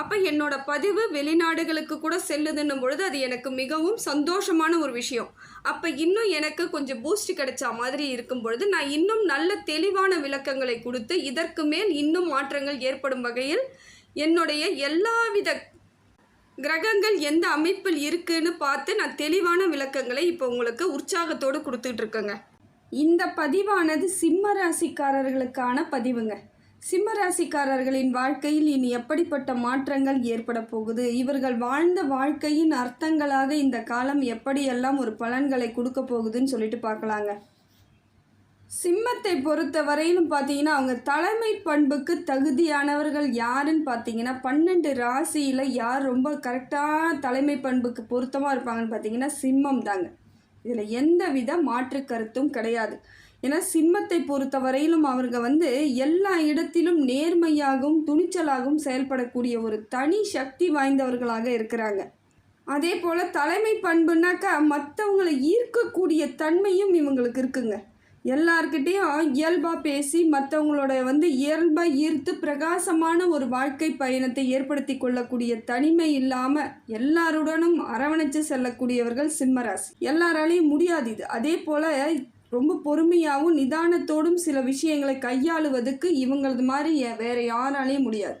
அப்போ என்னோட பதிவு வெளிநாடுகளுக்கு கூட செல்லுதுன்னும் பொழுது அது எனக்கு மிகவும் சந்தோஷமான ஒரு விஷயம். அப்போ இன்னும் எனக்கு கொஞ்சம் பூஸ்ட் கிடைச்சா மாதிரி இருக்கும் பொழுது நான் இன்னும் நல்ல தெளிவான விளக்கங்களை கொடுத்து இதற்கு மேல் இன்னும் மாற்றங்கள் ஏற்படும் வகையில் என்னுடைய எல்லாவித கிரகங்கள் எந்த அமைப்பில் இருக்குன்னு பார்த்து நான் தெளிவான விளக்கங்களை இப்போ உங்களுக்கு உற்சாகத்தோடு கொடுத்துட்ருக்கேங்க இந்த பதிவானது சிம்ம ராசிக்காரர்களுக்கான பதிவுங்க. சிம்ம ராசிக்காரர்களின் வாழ்க்கையில் இனி எப்படிப்பட்ட மாற்றங்கள் ஏற்பட போகுது? இவர்கள் வாழ்ந்த வாழ்க்கையின் அர்த்தங்களாக இந்த காலம் எப்படியெல்லாம் ஒரு பலன்களை கொடுக்க போகுதுன்னு சொல்லிட்டு பார்க்கலாங்க. சிம்மத்தை பொறுத்த வரையிலும் பார்த்தீங்கன்னா அவங்க தலைமை பண்புக்கு தகுதியானவர்கள் யாருன்னு பார்த்தீங்கன்னா பன்னெண்டு ராசியில் யார் ரொம்ப கரெக்டான தலைமை பண்புக்கு பொருத்தமாக இருப்பாங்கன்னு பார்த்தீங்கன்னா சிம்மம் தாங்க. இதில் எந்த வித மாற்று கருத்தும் கிடையாது. ஏன்னா சிம்மத்தை பொறுத்த வரையிலும் அவங்க வந்து எல்லா இடத்திலும் நேர்மையாகவும் துணிச்சலாகவும் செயல்படக்கூடிய ஒரு தனி சக்தி வாய்ந்தவர்களாக இருக்கிறாங்க. அதே போல் தலைமை பண்புனாக்கா மற்றவங்களை ஈர்க்கக்கூடிய தன்மையும் இவங்களுக்கு இருக்குங்க. எல்லார்கிட்டேயும் இயல்பாக பேசி மற்றவங்களோட வந்து இயல்பாக ஈர்த்து பிரகாசமான ஒரு வாழ்க்கை பயணத்தை ஏற்படுத்தி கொள்ளக்கூடிய தனிமை இல்லாமல் எல்லாருடனும் அரவணைச்சு செல்லக்கூடியவர்கள் சிம்மராசி. எல்லாராலையும் முடியாது இது. அதே போல் ரொம்ப பொறுமையாகவும் நிதானத்தோடும் சில விஷயங்களை கையாளுவதுக்கு இவங்களது மாதிரி வேறு வேற யாராலையும் முடியாது.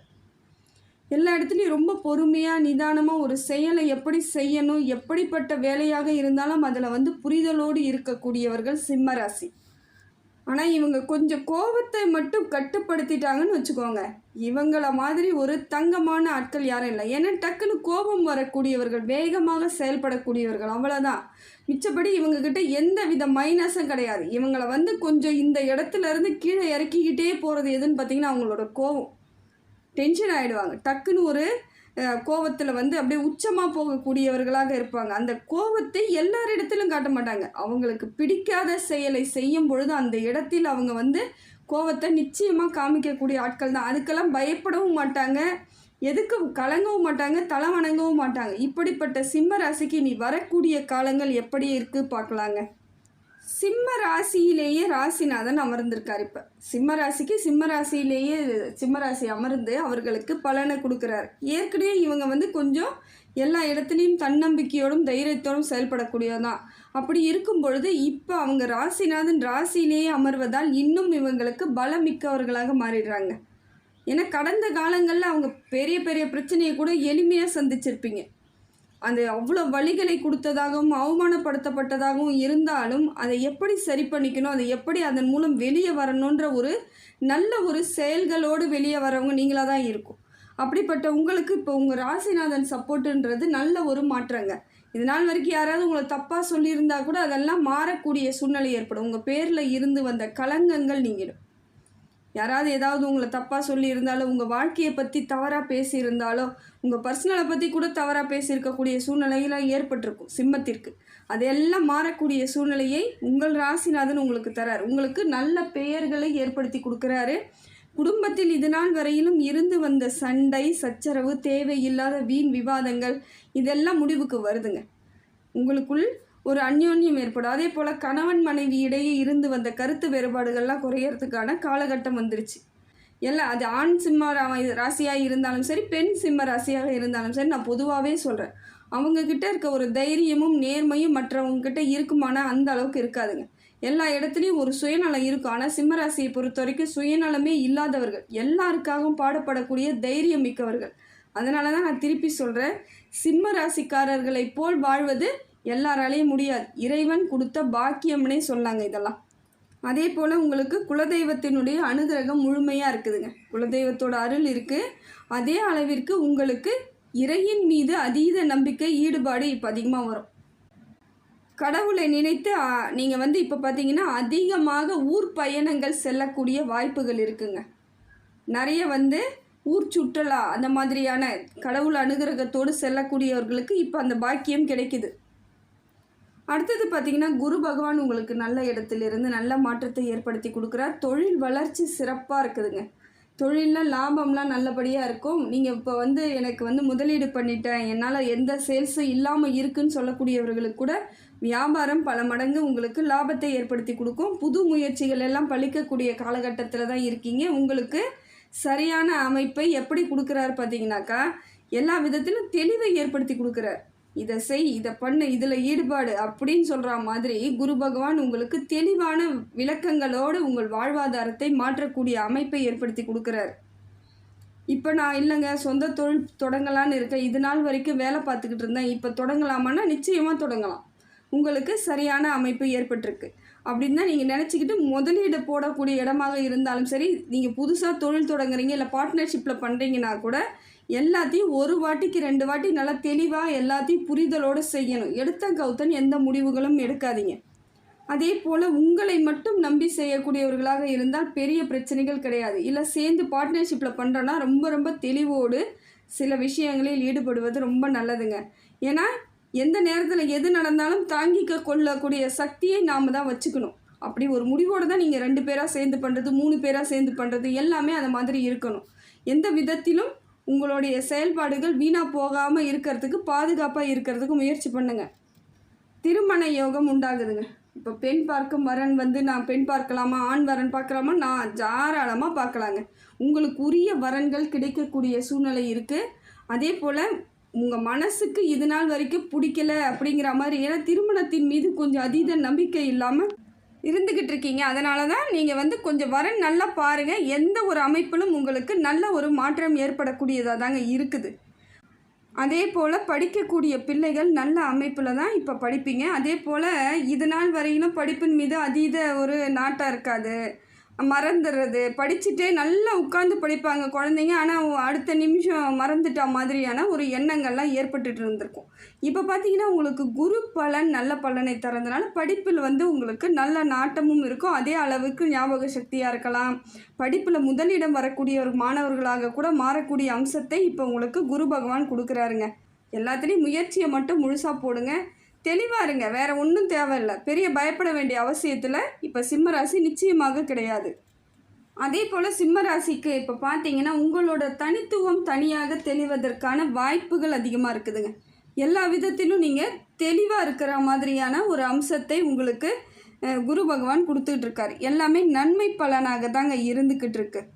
எல்லா இடத்துலையும் ரொம்ப பொறுமையாக நிதானமாக ஒரு செயலை எப்படி செய்யணும் எப்படிப்பட்ட வேலையாக இருந்தாலும் அதில் வந்து புரிதலோடு இருக்கக்கூடியவர்கள் சிம்மராசி. ஆனால் இவங்க கொஞ்சம் கோபத்தை மட்டும் கட்டுப்படுத்திட்டாங்கன்னு வச்சுக்கோங்க. இவங்கள மாதிரி ஒரு தங்கமான ஆட்கள் யாரும் இல்லை. ஏன்னா டக்குன்னு கோபம் வரக்கூடியவர்கள் வேகமாக செயல்படக்கூடியவர்கள் அவ்வளோதான் மிச்சப்படி இவங்கக்கிட்ட எந்த வித மைனஸும் கிடையாது. இவங்கள வந்து கொஞ்சம் இந்த இடத்துல இருந்து கீழே இறக்கிக்கிட்டே போகிறது எதுன்னு பார்த்தீங்கன்னா அவங்களோட கோவம். டென்ஷன் ஆகிடுவாங்க டக்குன்னு ஒரு கோவத்தில் வந்து அப்படியே உச்சமாக போகக்கூடியவர்களாக இருப்பாங்க. அந்த கோவத்தை எல்லாரிடத்திலும் காட்ட மாட்டாங்க. அவங்களுக்கு பிடிக்காத செயலை செய்யும் பொழுது அந்த இடத்தில் அவங்க வந்து கோவத்தை நிச்சயமாக காமிக்கக்கூடிய ஆட்கள் தான். அதுக்கெல்லாம் பயப்படவும் மாட்டாங்க. எதுக்கு கலங்கவும் மாட்டாங்க தலை வணங்கவும் மாட்டாங்க. இப்படிப்பட்ட சிம்ம ராசிக்கு நீ வரக்கூடிய காலங்கள் எப்படி இருக்குது பார்க்கலாங்க. சிம்ம ராசியிலேயே ராசிநாதன் அமர்ந்திருக்கார் இப்போ. சிம்ம ராசிக்கு சிம்ம ராசியிலேயே சிம்ம ராசி அமர்ந்து அவர்களுக்கு பலனை கொடுக்குறாரு. ஏற்கனவே இவங்க வந்து கொஞ்சம் எல்லா இடத்துலையும் தன்னம்பிக்கையோடும் தைரியத்தோடும் செயல்படக்கூடியதான் அப்படி இருக்கும் பொழுது இப்போ அவங்க ராசிநாதன் ராசியிலேயே அமர்வதால் இன்னும் இவங்களுக்கு பலமிக்கவர்களாக மாறிடுறாங்க. ஏன்னா கடந்த காலங்களில் அவங்க பெரிய பெரிய பிரச்சனையை கூட எளிமையாக சந்திச்சிருப்பீங்க. அந்த அவ்வளோ வழிகளை கொடுத்ததாகவும் அவமானப்படுத்தப்பட்டதாகவும் இருந்தாலும் அதை எப்படி சரி பண்ணிக்கணும் அதை எப்படி அதன் மூலம் வெளியே வரணுன்ற ஒரு நல்ல ஒரு செயல்களோடு வெளியே வரவங்க நீங்களாக தான் இருக்கும். அப்படிப்பட்ட உங்களுக்கு இப்போ உங்கள் ராசிநாதன் சப்போர்ட்டுன்றது நல்ல ஒரு மாற்றங்க. இது நாள் வரைக்கும் யாராவது உங்களை தப்பாக சொல்லியிருந்தா கூட அதெல்லாம் மாறக்கூடிய சூழ்நிலை ஏற்படும். உங்கள் பேரில் இருந்து வந்த களங்கங்கள் நீங்கிடும். யாராவது ஏதாவது உங்களை தப்பாக சொல்லியிருந்தாலோ உங்கள் வாழ்க்கையை பற்றி தவறாக பேசியிருந்தாலோ உங்கள் பர்சனலை பற்றி கூட தவறாக பேசியிருக்கக்கூடிய சூழ்நிலையெல்லாம் ஏற்பட்டிருக்கும் சிம்மத்திற்கு. அதெல்லாம் மாறக்கூடிய சூழ்நிலையை உங்கள் ராசிநாதன் உங்களுக்கு தரார். உங்களுக்கு நல்ல பெயர்களை ஏற்படுத்தி கொடுக்குறாரு. குடும்பத்தில் இது நாள் வரையிலும் இருந்து வந்த சண்டை சச்சரவு தேவையில்லாத வீண் விவாதங்கள் இதெல்லாம் முடிவுக்கு வருதுங்க. உங்களுக்குள் ஒரு அந்யோன்யம் ஏற்படும். அதே போல் கணவன் மனைவி இடையே இருந்து வந்த கருத்து வேறுபாடுகள்லாம் குறையறதுக்கான காலகட்டம் வந்துருச்சு. எல்லாம் அது ஆண் சிம்ம ரா- ராசியாக இருந்தாலும் சரி பெண் சிம்ம ராசியாக இருந்தாலும் சரி நான் பொதுவாகவே சொல்கிறேன் அவங்கக்கிட்ட இருக்க ஒரு தைரியமும் நேர்மையும் மற்றவங்கக்கிட்ட இருக்குமானா அந்த அளவுக்கு இருக்காதுங்க. எல்லா இடத்துலையும் ஒரு சுயநலம் இருக்கும். ஆனால் சிம்மராசியை பொறுத்த வரைக்கும் சுயநலமே இல்லாதவர்கள் எல்லாருக்காகவும் பாடப்படக்கூடிய தைரியம் மிக்கவர்கள். அதனால தான் நான் திருப்பி சொல்கிறேன் சிம்ம ராசிக்காரர்களைப் போல் வாழ்வது எல்லாராலையும் முடியாது. இறைவன் கொடுத்த பாக்கியம்னே சொல்லாங்க இதெல்லாம். அதே போல் உங்களுக்கு குலதெய்வத்தினுடைய அனுகிரகம் முழுமையாக இருக்குதுங்க. குலதெய்வத்தோட அருள் இருக்குது அதே அளவிற்கு உங்களுக்கு இறையின் மீது அதீத நம்பிக்கை ஈடுபாடு இப்போ அதிகமாக வரும். கடவுளை நினைத்து நீங்கள் வந்து இப்போ பார்த்தீங்கன்னா அதிகமாக ஊர் பயணங்கள் செல்லக்கூடிய வாய்ப்புகள் இருக்குங்க. நிறைய வந்து ஊர் சுற்றுலா அந்த மாதிரியான கடவுள் அனுகிரகத்தோடு செல்லக்கூடியவர்களுக்கு இப்போ அந்த பாக்கியம் கிடைக்குது. அடுத்தது பார்த்திங்கன்னா குரு பகவான் உங்களுக்கு நல்ல இடத்துலேருந்து நல்ல மாற்றத்தை ஏற்படுத்தி கொடுக்குறார். தொழில் வளர்ச்சி சிறப்பாக இருக்குதுங்க. தொழிலில் லாபம்லாம் நல்லபடியாக இருக்கும். நீங்கள் இப்போ வந்து எனக்கு வந்து முதலீடு பண்ணிட்டேன். என்னால் எந்த சேல்ஸும் இல்லாமல் இருக்குன்னு சொல்லக்கூடியவர்களுக்கு கூட வியாபாரம் பல மடங்கு உங்களுக்கு லாபத்தை ஏற்படுத்தி கொடுக்கும். புது முயற்சிகள் எல்லாம் பழிக்கக்கூடிய காலகட்டத்தில் தான் இருக்கீங்க. உங்களுக்கு சரியான அமைப்பை எப்படி கொடுக்குறாரு பார்த்தீங்கன்னாக்கா எல்லா விதத்திலும் தெளிவை ஏற்படுத்தி கொடுக்குறார். இதை செய் இதை பண்ணு இதில் ஈடுபாடு அப்படின்னு சொல்கிற மாதிரி குரு பகவான் உங்களுக்கு தெளிவான விளக்கங்களோடு உங்கள் வாழ்வாதாரத்தை மாற்றக்கூடிய அமைப்பை ஏற்படுத்தி கொடுக்குறாரு. இப்போ நான் இல்லைங்க சொந்த தொழில் தொடங்கலான்னு இருக்கேன். இது நாள் வரைக்கும் வேலை பார்த்துக்கிட்டு இருந்தேன். இப்போ தொடங்கலாமான்னா நிச்சயமாக தொடங்கலாம். உங்களுக்கு சரியான அமைப்பு ஏற்பட்டிருக்கு. அப்படின்னு தான் நீங்கள் நினச்சிக்கிட்டு முதலீடு போடக்கூடிய இடமாக இருந்தாலும் சரி நீங்கள் புதுசாக தொழில் தொடங்குறீங்க இல்லை பார்ட்னர்ஷிப்பில் பண்ணுறீங்கன்னா கூட எல்லாத்தையும் ஒரு வாட்டிக்கு ரெண்டு வாட்டி நல்லா தெளிவாக எல்லாத்தையும் புரிதலோடு செய்யணும். எடுத்த கௌத்தன் எந்த முடிவுகளும் எடுக்காதீங்க. அதே போல் உங்களை மட்டும் நம்பி செய்யக்கூடியவர்களாக இருந்தால் பெரிய பிரச்சனைகள் கிடையாது. இல்லை சேர்ந்து பார்ட்னர்ஷிப்பில் பண்ணுறோன்னா ரொம்ப ரொம்ப தெளிவோடு சில விஷயங்களில் ஈடுபடுவது ரொம்ப நல்லதுங்க. ஏன்னா எந்த நேரத்தில் எது நடந்தாலும் தாங்கிக்க கொள்ளக்கூடிய சக்தியை நாம் தான் வச்சுக்கணும். அப்படி ஒரு முடிவோடு தான் நீங்கள் ரெண்டு பேராக சேர்ந்து பண்ணுறது மூணு பேராக சேர்ந்து பண்ணுறது எல்லாமே அந்த மாதிரி இருக்கணும். எந்த விதத்திலும் உங்களுடைய செயல்பாடுகள் வீணாக போகாமல் இருக்கிறதுக்கு பாதுகாப்பாக இருக்கிறதுக்கு முயற்சி பண்ணுங்கள் திருமண யோகம் உண்டாகுதுங்க. இப்போ பெண் பார்க்கும் வரன் வந்து நான் பெண் பார்க்கலாமா ஆண் வரன் பார்க்கலாமா நான் தாராளமாக பார்க்கலாங்க. உங்களுக்கு உரிய வரன்கள் கிடைக்கக்கூடிய சூழ்நிலை இருக்குது அதே போல் உங்கள் மனசுக்கு இது நாள் வரைக்கும் பிடிக்கல அப்படிங்கிற மாதிரி ஏன்னா திருமணத்தின் மீது கொஞ்சம் அதீத நம்பிக்கை இல்லாமல் இருந்துக்கிட்டு இருக்கீங்க. அதனால தான் நீங்கள் வந்து கொஞ்சம் வர நல்லா பாருங்கள் எந்த ஒரு அமைப்பிலும் உங்களுக்கு நல்ல ஒரு மாற்றம் ஏற்படக்கூடியதாக தாங்க இருக்குது. அதே போல் படிக்கக்கூடிய பிள்ளைகள் நல்ல அமைப்பில் தான் இப்போ படிப்பீங்க. அதே போல் இது நாள் வரையிலும் படிப்பின் மீது அதீத ஒரு நாட்டம் இருக்காது. மறந்துடுறது. படிச்சுட்டே நல்லா உட்காந்து படிப்பாங்க குழந்தைங்க. ஆனால் அடுத்த நிமிஷம் மறந்துட்டா மாதிரியான ஒரு எண்ணங்கள்லாம் ஏற்பட்டுட்டு இருந்திருக்கும். இப்போ பார்த்தீங்கன்னா உங்களுக்கு குரு பலன் நல்ல பலனை தரதுனால படிப்பில் வந்து உங்களுக்கு நல்ல நாட்டமும் இருக்கும். அதே அளவுக்கு ஞாபக சக்தியாக இருக்கலாம். படிப்பில் முதலிடம் வரக்கூடிய ஒரு மாணவர்களாக கூட மாறக்கூடிய அம்சத்தை இப்போ உங்களுக்கு குரு பகவான் கொடுக்குறாருங்க. எல்லாத்துலேயும் முயற்சியை மட்டும் முழுசாக போடுங்க. தெளிவாக இருங்க. வேறு ஒன்றும் தேவையில்லை. பெரிய பயப்பட வேண்டிய அவசியத்தில் இப்போ சிம்மராசி நிச்சயமாக கிடையாது. அதே போல் சிம்மராசிக்கு இப்போ பார்த்தீங்கன்னா உங்களோட தனித்துவம் தனியாக தெளிவதற்கான வாய்ப்புகள் அதிகமாக இருக்குதுங்க. எல்லா விதத்திலும் நீங்கள் தெளிவாக இருக்கிற மாதிரியான ஒரு அம்சத்தை உங்களுக்கு குரு பகவான் கொடுத்துட்ருக்கார் எல்லாமே நன்மை பலனாக தாங்க இருந்துக்கிட்டு இருக்குது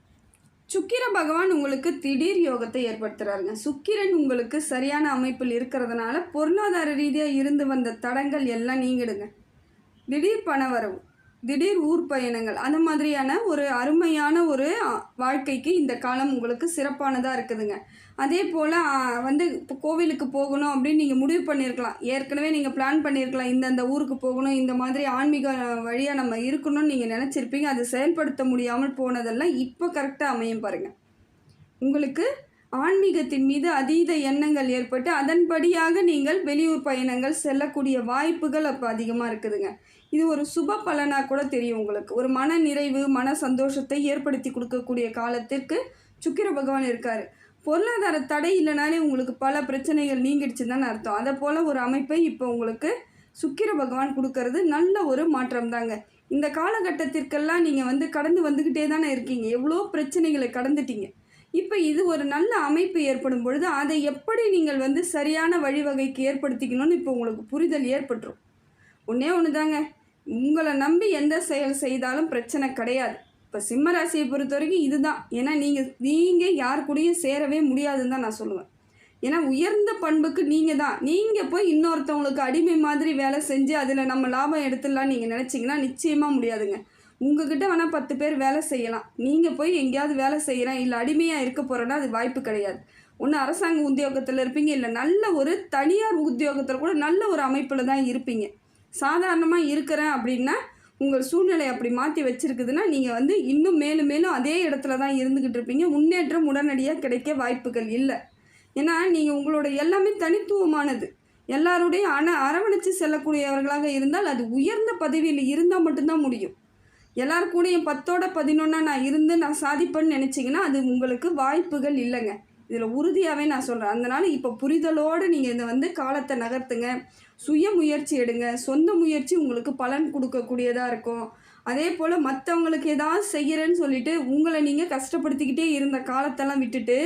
சுக்கிர பகவான் உங்களுக்கு திடீர் யோகத்தை ஏற்படுத்துகிறாருங்க சுக்கிரன் உங்களுக்கு சரியான அமைப்பில் இருக்கிறதுனால பொருளாதார ரீதியாக இருந்து வந்த தடங்கள் எல்லாம் நீங்கிடுங்க. திடீர் பணவரவு திடீர் ஊர் பயணங்கள். அந்த மாதிரியான ஒரு அருமையான ஒரு வாழ்க்கைக்கு இந்த காலம் உங்களுக்கு சிறப்பானதாக இருக்குதுங்க. அதே போல் வந்து இப்போ கோவிலுக்கு போகணும் அப்படின்னு நீங்கள் முடிவு பண்ணியிருக்கலாம் ஏற்கனவே நீங்கள் பிளான் பண்ணியிருக்கலாம் இந்தந்த ஊருக்கு போகணும். இந்த மாதிரி ஆன்மீக வழியாக நம்ம இருக்கணும்னு நீங்கள் நினச்சிருப்பீங்க. அது செயல்படுத்த முடியாமல் போனதெல்லாம் இப்போ கரெக்டாக அமையும் பாருங்கள் உங்களுக்கு ஆன்மீகத்தின் மீது அதீத எண்ணங்கள் ஏற்பட்டு அதன்படியாக நீங்கள் வெளியூர் பயணங்கள் செல்லக்கூடிய வாய்ப்புகள் அப்போ அதிகமாக இருக்குதுங்க. இது ஒரு சுப பலனாக கூட தெரியும் உங்களுக்கு. ஒரு மன நிறைவு மன சந்தோஷத்தை ஏற்படுத்தி கொடுக்கக்கூடிய காலத்திற்கு சுக்கிர பகவான் இருக்கார். பொருளாதார தடை இல்லைனாலே உங்களுக்கு பல பிரச்சனைகள் நீங்கிடுச்சு தானே அர்த்தம். அதை போல் ஒரு அமைப்பை இப்போ உங்களுக்கு சுக்கிர பகவான் கொடுக்கறது நல்ல ஒரு மாற்றம் தாங்க இந்த காலகட்டத்திற்கெல்லாம் நீங்கள் வந்து கடந்து வந்துக்கிட்டே தானே இருக்கீங்க. எவ்வளோ பிரச்சனைகளை கடந்துட்டீங்க. இப்போ இது ஒரு நல்ல அமைப்பு ஏற்படும் பொழுது அதை எப்படி நீங்கள் வந்து சரியான வழிவகைக்கு ஏற்படுத்திக்கணும்னு இப்போ உங்களுக்கு புரிதல் ஏற்பட்டுரும். ஒன்றே ஒன்று தாங்க உங்களை நம்பி எந்த செயல் செய்தாலும் பிரச்சனை கிடையாது. இப்போ சிம்ம ராசியை பொறுத்த வரைக்கும் இதுதான். ஏன்னா நீங்கள் நீங்கள் யார் கூடயும் சேரவே முடியாதுன்னு தான் நான் சொல்லுவேன். ஏன்னா உயர்ந்த பண்புக்கு நீங்கள் தான். நீங்கள் போய் இன்னொருத்தவங்களுக்கு அடிமை மாதிரி வேலை செஞ்சு அதில் நம்ம லாபம் எடுத்துடலாம் நீங்கள் நினச்சிங்கன்னா நிச்சயமாக முடியாதுங்க. உங்ககிட்ட வேணால் பத்து பேர் வேலை செய்யலாம். நீங்கள் போய் எங்கேயாவது வேலை செய்கிறேன் இல்லை அடிமையாக இருக்க போகிறேன்னா அது வாய்ப்பு கிடையாது. ஒன்று அரசாங்க உத்தியோகத்தில் இருப்பீங்க. இல்லை நல்ல ஒரு தனியார் உத்தியோகத்தில் கூட நல்ல ஒரு அமைப்பில் தான் இருப்பீங்க. சாதாரணமாக இருக்கிறேன் அப்படின்னா உங்கள் சூழ்நிலை அப்படி மாற்றி வச்சுருக்குதுன்னா நீங்கள் வந்து இன்னும் மேலும் மேலும் அதே இடத்துல தான் இருந்துக்கிட்டு இருப்பீங்க. முன்னேற்றம் உடனடியாக கிடைக்க வாய்ப்புகள் இல்லை. ஏன்னா நீங்கள் உங்களோட எல்லாமே தனித்துவமானது. எல்லாருடைய அண அரவணைச்சு செல்லக்கூடியவர்களாக இருந்தால் அது உயர்ந்த பதவியில் இருந்தால் மட்டும்தான் முடியும். எல்லாருக்கூடையும் பத்தோட பதினொன்னா நான் இருந்து நான் சாதிப்பேன்னு நினச்சிங்கன்னா அது உங்களுக்கு வாய்ப்புகள் இல்லைங்க. இதில் உறுதியாகவே நான் சொல்கிறேன் அதனால் இப்போ புரிதலோடு நீங்கள் இதை வந்து காலத்தை நகர்த்துங்க. சுய முயற்சி எடுங்க. சொந்த முயற்சி உங்களுக்கு பலன் கொடுக்கக்கூடியதாக இருக்கும். அதே போல் மற்றவங்களுக்கு ஏதாவது செய்கிறேன்னு சொல்லிட்டு உங்களை நீங்கள் கஷ்டப்படுத்திக்கிட்டே இருந்த காலத்தெல்லாம் விட்டுட்டு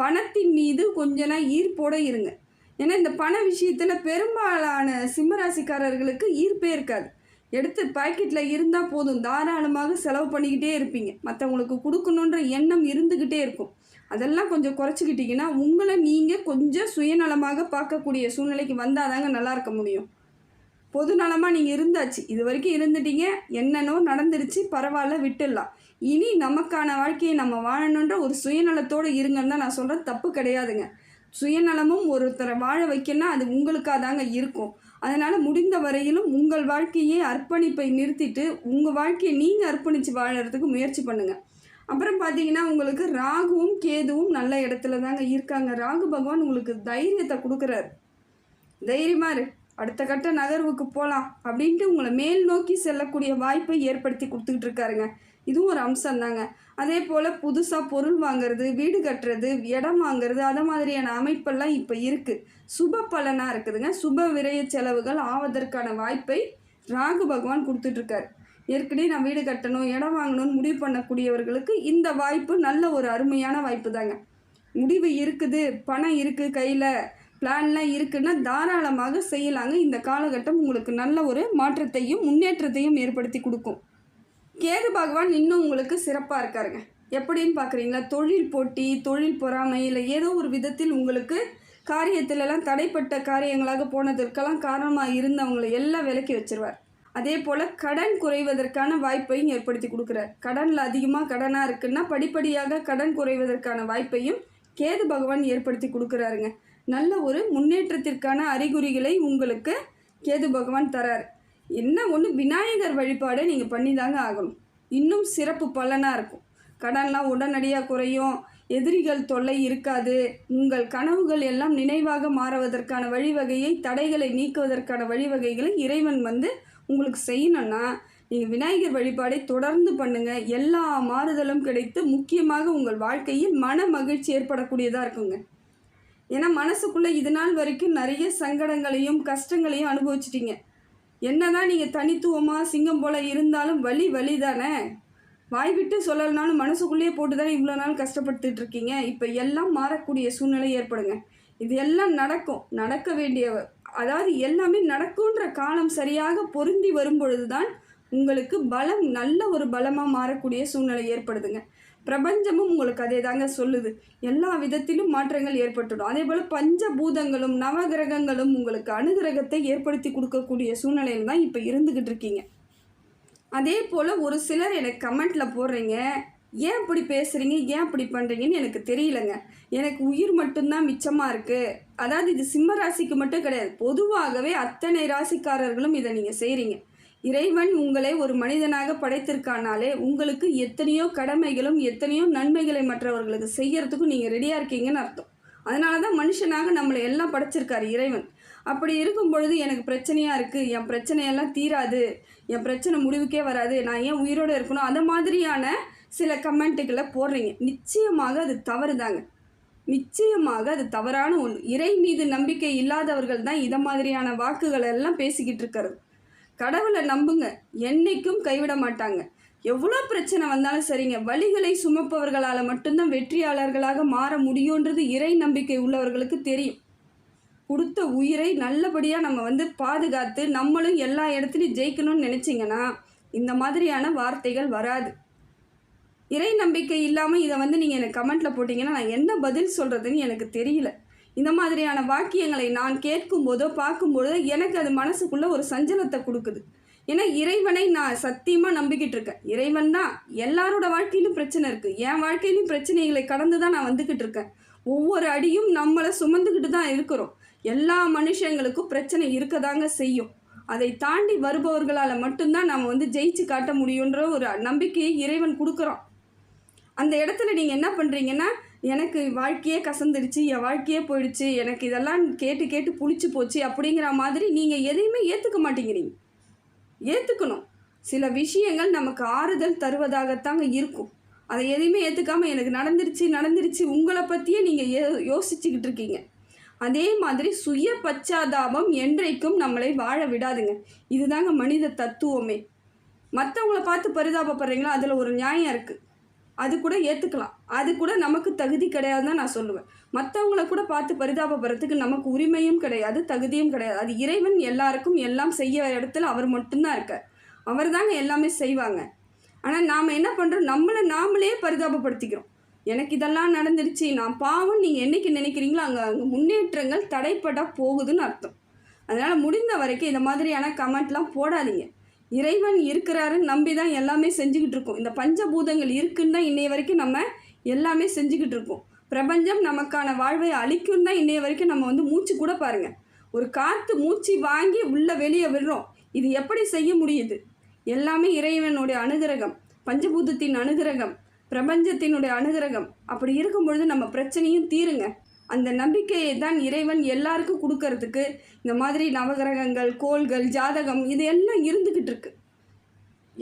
பணத்தின் மீது கொஞ்ச நாள் ஈர்ப்போட இருங்க. ஏன்னா இந்த பண விஷயத்தில் பெரும்பாலான சிம்மராசிக்காரர்களுக்கு ஈர்ப்பே இருக்காது. எடுத்து பாக்கெட்டில் இருந்தால் போதும். தாராளமாக செலவு பண்ணிக்கிட்டே இருப்பீங்க. மற்றவங்களுக்கு கொடுக்கணுன்ற எண்ணம் இருந்துக்கிட்டே இருக்கும். அதெல்லாம் கொஞ்சம் குறைச்சிக்கிட்டிங்கன்னா உங்களை நீங்கள் கொஞ்சம் சுயநலமாக பார்க்கக்கூடிய சூழ்நிலைக்கு வந்தால் தாங்க நல்லா இருக்க முடியும். பொதுநலமாக நீங்கள் இருந்தாச்சு. இது வரைக்கும் இருந்துட்டீங்க. என்னென்னோ நடந்துருச்சு. பரவாயில்ல விட்டுடலாம். இனி நமக்கான வாழ்க்கையை நம்ம வாழணுன்ற ஒரு சுயநலத்தோடு இருங்கன்னு தான் நான் சொல்கிறேன் தப்பு கிடையாதுங்க. சுயநலமும் ஒருத்தரை வாழ வைக்கணும்னா அது உங்களுக்காக தாங்க இருக்கும். அதனால் முடிந்த வரையிலும் உங்கள் வாழ்க்கையை அர்ப்பணிப்பை நிறுத்திட்டு உங்கள் வாழ்க்கையை நீங்கள் அர்ப்பணித்து வாழறதுக்கு முயற்சி பண்ணுங்கள் அப்புறம் பார்த்தீங்கன்னா உங்களுக்கு ராகுவும் கேதுவும் நல்ல இடத்துல தாங்க இருக்காங்க. ராகு பகவான் உங்களுக்கு தைரியத்தை கொடுக்குறாரு. தைரியமாக இரு. அடுத்த கட்ட நகர்வுக்கு போகலாம் அப்படின்ட்டு உங்களை மேல் நோக்கி செல்லக்கூடிய வாய்ப்பை ஏற்படுத்தி கொடுத்துக்கிட்டு இருக்காருங்க. இதுவும் ஒரு அம்சம் தாங்க அதே போல் புதுசாக பொருள் வாங்குறது வீடு கட்டுறது இடம் வாங்குறது அது மாதிரியான அமைப்பெல்லாம் இப்போ இருக்குது சுப பலனாக இருக்குதுங்க. சுப விரைய செலவுகள் ஆவதற்கான வாய்ப்பை ராகு பகவான் கொடுத்துட்ருக்கார். ஏற்கனவே நான் வீடு கட்டணும் இடம் வாங்கணும்னு முடிவு பண்ணக்கூடியவர்களுக்கு இந்த வாய்ப்பு நல்ல ஒரு அருமையான வாய்ப்பு தாங்க முடிவு இருக்குது பணம் இருக்குது கையில் பிளான்லாம் இருக்குன்னா தாராளமாக செய்யலாங்க. இந்த காலகட்டம் உங்களுக்கு நல்ல ஒரு மாற்றத்தையும் முன்னேற்றத்தையும் ஏற்படுத்தி கொடுக்கும். கேது பகவான் இன்னும் உங்களுக்கு சிறப்பாக இருக்காருங்க. எப்படின்னு பார்க்குறீங்களா? தொழில் போட்டி தொழில் பொறாமை இல்லை ஏதோ ஒரு விதத்தில் உங்களுக்கு காரியத்திலலாம் தடைப்பட்ட காரியங்களாக போனதற்கெல்லாம் காரணமாக இருந்தவங்களை எல்லாம் விலக்கி வச்சிருவார். அதே போல் கடன் குறைவதற்கான வாய்ப்பையும் ஏற்படுத்தி கொடுக்குறார். கடனில் அதிகமாக கடனாக இருக்குன்னா படிப்படியாக கடன் குறைவதற்கான வாய்ப்பையும் கேது பகவான் ஏற்படுத்தி கொடுக்குறாருங்க. நல்ல ஒரு முன்னேற்றத்திற்கான அறிகுறிகளை உங்களுக்கு கேது பகவான் தரார். என்ன ஒன்று விநாயகர் வழிபாடை நீங்கள் பண்ணி தாங்க ஆகணும். இன்னும் சிறப்பு பலனாக இருக்கும். கடன்லாம் உடனடியாக குறையும். எதிரிகள் தொல்லை இருக்காது. உங்கள் கனவுகள் எல்லாம் நினைவாக மாறுவதற்கான வழிவகையை தடைகளை நீக்குவதற்கான வழிவகைகளை இறைவன் வந்து உங்களுக்கு செய்யணும்னா நீங்கள் விநாயகர் வழிபாடை தொடர்ந்து பண்ணுங்கள் எல்லா மாறுதலும் கிடைத்து முக்கியமாக உங்கள் வாழ்க்கையில் மன மகிழ்ச்சி ஏற்படக்கூடியதாக இருக்குங்க. ஏன்னா மனசுக்குள்ளே இது நாள் வரைக்கும் நிறைய சங்கடங்களையும் கஷ்டங்களையும் அனுபவிச்சிட்டிங்க. என்னதான் நீங்கள் தனித்துவமாக சிங்கம் போல் இருந்தாலும் வலி வலி தானே வாய்விட்டு சொல்லலைனாலும் மனசுக்குள்ளேயே போட்டு தானே இவ்வளோ நாள் கஷ்டப்பட்டுட்டு இருக்கீங்க? இப்போ எல்லாம் மாறக்கூடிய சூழ்நிலை ஏற்படுங்க. இது எல்லாம் நடக்கும். நடக்க வேண்டிய அதாவது எல்லாமே நடக்குன்ற காலம் சரியாக பொருந்தி வரும் பொழுதுதான் உங்களுக்கு பலம் நல்ல ஒரு பலமாக மாறக்கூடிய சூழ்நிலை ஏற்படுதுங்க. பிரபஞ்சமும் உங்களுக்கு அதே தாங்க சொல்லுது. எல்லா விதத்திலும் மாற்றங்கள் ஏற்பட்டுடும். அதே போல் பஞ்சபூதங்களும் நவகிரகங்களும் உங்களுக்கு அனுகிரகத்தை ஏற்படுத்தி கொடுக்கக்கூடிய சூழ்நிலையில் தான் இப்போ இருந்துக்கிட்டு இருக்கீங்க. அதே போல் ஒரு சிலர் எனக்கு கமெண்ட்டில் போடுறீங்க. ஏன் இப்படி பேசுகிறீங்க ஏன் இப்படி பண்ணுறீங்கன்னு எனக்கு தெரியலங்க. எனக்கு உயிர் மட்டும்தான் மிச்சமாக இருக்குது அதாவது இது சிம்ம ராசிக்கு மட்டும் கிடையாது. பொதுவாகவே அத்தனை ராசிக்காரர்களும் இதை நீங்கள் செய்கிறீங்க இறைவன் உங்களை ஒரு மனிதனாக படைத்திருக்கானாலே உங்களுக்கு எத்தனையோ கடமைகளும் எத்தனையோ நன்மைகளை மற்றவர்களுக்கு செய்யறதுக்கும் நீங்கள் ரெடியாக இருக்கீங்கன்னு அர்த்தம். அதனால தான் மனுஷனாக நம்மளை எல்லாம் படைச்சிருக்காரு இறைவன். அப்படி இருக்கும் பொழுது எனக்கு பிரச்சனையாக இருக்குது என் பிரச்சனையெல்லாம் தீராது என் பிரச்சனை முடிவுக்கே வராது நான் ஏன் உயிரோடு இருக்கணும்? அந்த மாதிரியான சில கமெண்ட்டுகளை போடுறீங்க. நிச்சயமாக அது தவறு தாங்க நிச்சயமாக அது தவறான ஒன்று இறை மீது நம்பிக்கை இல்லாதவர்கள் தான் இதை மாதிரியான வாக்குகள் எல்லாம் பேசிக்கிட்டு இருக்கிறது. கடவுளை நம்புங்க. என்னைக்கும் கைவிட மாட்டாங்க. எவ்வளோ பிரச்சனை வந்தாலும் சரிங்க. வழிகளை சுமப்பவர்களால் மட்டும்தான் வெற்றியாளர்களாக மாற முடியுன்றது இறை நம்பிக்கை உள்ளவர்களுக்கு தெரியும். கொடுத்த உயிரை நல்லபடியாக நம்ம வந்து பாதுகாத்து நம்மளும் எல்லா இடத்துலையும் ஜெயிக்கணும்னு நினச்சிங்கன்னா இந்த மாதிரியான வார்த்தைகள் வராது. இறை நம்பிக்கை இல்லாமல் இதை வந்து நீங்கள் எனக்கு கமெண்ட்டில் போட்டிங்கன்னா நான் என்ன பதில் சொல்கிறதுன்னு எனக்கு தெரியல. இந்த மாதிரியான வாக்கியங்களை நான் கேட்கும்போதோ பார்க்கும்போதோ எனக்கு அது மனசுக்குள்ளே ஒரு சஞ்சலத்தை கொடுக்குது. ஏன்னா இறைவனை நான் சத்தியமாக நம்பிக்கிட்டு இருக்கேன் இறைவன் தான் எல்லாரோட வாழ்க்கையிலும் பிரச்சனை இருக்குது என் வாழ்க்கையிலும் பிரச்சனைகளை கடந்து தான் நான் வந்துக்கிட்டு இருக்கேன் ஒவ்வொரு அடியும் நம்மளை சுமந்துக்கிட்டு தான் இருக்கிறோம். எல்லா மனுஷங்களுக்கும் பிரச்சனை இருக்கதாங்க செய்யும். அதை தாண்டி வருபவர்களால் மட்டும்தான் நம்ம வந்து ஜெயிச்சு காட்ட முடியுன்ற ஒரு நம்பிக்கையை இறைவன் கொடுக்குறோம் அந்த இடத்துல நீங்கள் என்ன பண்ணுறீங்கன்னா எனக்கு வாழ்க்கையே கசந்துருச்சு என் வாழ்க்கையே போயிடுச்சு எனக்கு இதெல்லாம் கேட்டு கேட்டு புளிச்சு போச்சு அப்படிங்கிற மாதிரி நீங்கள் எதையுமே ஏற்றுக்க மாட்டேங்கிறீங்க. ஏற்றுக்கணும் சில விஷயங்கள் நமக்கு ஆறுதல் தருவதாகத்தாங்க இருக்கும். அதை எதையுமே ஏற்றுக்காம எனக்கு நடந்துருச்சு நடந்துருச்சு உங்களை பற்றியே நீங்கள் யோ யோசிச்சுக்கிட்டு இருக்கீங்க. அதே மாதிரி சுய பச்சாதாபம் என்றைக்கும் நம்மளை வாழ விடாதுங்க. இதுதாங்க மனித தத்துவமே. மற்றவங்கள பார்த்து பரிதாபப்படுறீங்களா? அதில் ஒரு நியாயம் இருக்குது அது கூட ஏற்றுக்கலாம் அது கூட நமக்கு தகுதி கிடையாதுன்னு தான் நான் சொல்லுவேன். மற்றவங்கள கூட பார்த்து பரிதாபப்படுறதுக்கு நமக்கு உரிமையும் கிடையாது தகுதியும் கிடையாது. அது இறைவன் எல்லாருக்கும் எல்லாம் செய்ய இடத்துல அவர் மட்டும்தான் இருக்கார். அவர் தாங்க எல்லாமே செய்வாங்க. ஆனால் நாம் என்ன பண்ணுறோம் நம்மளை நாமளே பரிதாபப்படுத்திக்கிறோம். எனக்கு இதெல்லாம் நடந்துருச்சு நான் பாவம் நீங்கள் என்னைக்கு நினைக்கிறீங்களோ அங்கே அங்கே முன்னேற்றங்கள் தடைப்பட போகுதுன்னு அர்த்தம். அதனால் முடிந்த வரைக்கும் இந்த மாதிரியான கமெண்ட்லாம் போடாதீங்க. இறைவன் இருக்கிறாருன்னு நம்பி தான் எல்லாமே செஞ்சுக்கிட்டு இருக்கோம். இந்த பஞ்சபூதங்கள் இருக்குன்னு தான் இன்றைய வரைக்கும் நம்ம எல்லாமே செஞ்சுக்கிட்டு இருக்கோம். பிரபஞ்சம் நமக்கான வாழ்வை அழிக்கும் தான் இன்றைய வரைக்கும் நம்ம வந்து மூச்சு கூட பாருங்கள் ஒரு காற்று மூச்சு வாங்கி உள்ளே வெளியே விடுறோம். இது எப்படி செய்ய முடியுது? எல்லாமே இறைவனுடைய அனுகிரகம் பஞ்சபூதத்தின் அனுகிரகம் பிரபஞ்சத்தினுடைய அனுகிரகம். அப்படி இருக்கும் பொழுது நம்ம பிரச்சனையும் தீருங்க. அந்த நம்பிக்கையை தான் இறைவன் எல்லாருக்கும் கொடுக்கறதுக்கு இந்த மாதிரி நவகிரகங்கள் கோள்கள் ஜாதகம் இது எல்லாம் இருந்துக்கிட்டு இருக்கு.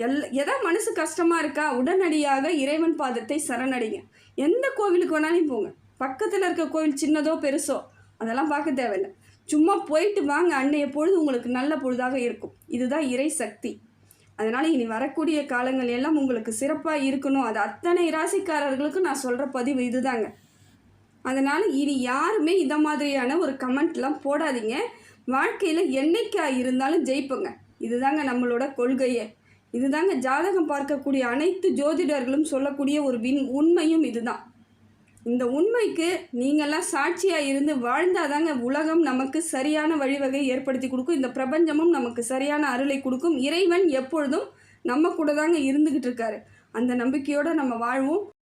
எல் எதா மனசு கஷ்டமாக இருக்கா? உடனடியாக இறைவன் பாதத்தை சரணடைங்க. எந்த கோவிலுக்கு வேணாலும் போங்க. பக்கத்தில் இருக்க கோவில் சின்னதோ பெருசோ அதெல்லாம் பார்க்க தேவையில்லை. சும்மா போயிட்டு வாங்க அன்னைய பொழுது உங்களுக்கு நல்ல பொழுதாக இருக்கும். இதுதான் இறை சக்தி. அதனால் இனி வரக்கூடிய காலங்கள் எல்லாம் உங்களுக்கு சிறப்பாக இருக்கணும். அது அத்தனை ராசிக்காரர்களுக்கும் நான் சொல்கிற பதிவு இதுதாங்க. அதனால் இனி யாருமே இந்த மாதிரியான ஒரு கமெண்ட்லாம் போடாதீங்க. வாழ்க்கையில் என்னைக்கா இருந்தாலும் ஜெயிப்போங்க. இதுதாங்க நம்மளோட கொள்கையே. இதுதாங்க ஜாதகம் பார்க்கக்கூடிய அனைத்து ஜோதிடர்களும் சொல்லக்கூடிய ஒரு வின் உண்மையும் இதுதான். இந்த உண்மைக்கு நீங்கள்லாம் சாட்சியாக இருந்து வாழ்ந்தாதாங்க உலகம் நமக்கு சரியான வழிவகை ஏற்படுத்தி கொடுக்கும். இந்த பிரபஞ்சமும் நமக்கு சரியான அருளை கொடுக்கும். இறைவன் எப்பொழுதும் நம்ம கூட தாங்க இருந்துக்கிட்டு இருக்காரு. அந்த நம்பிக்கையோடு நம்ம வாழ்வோம்.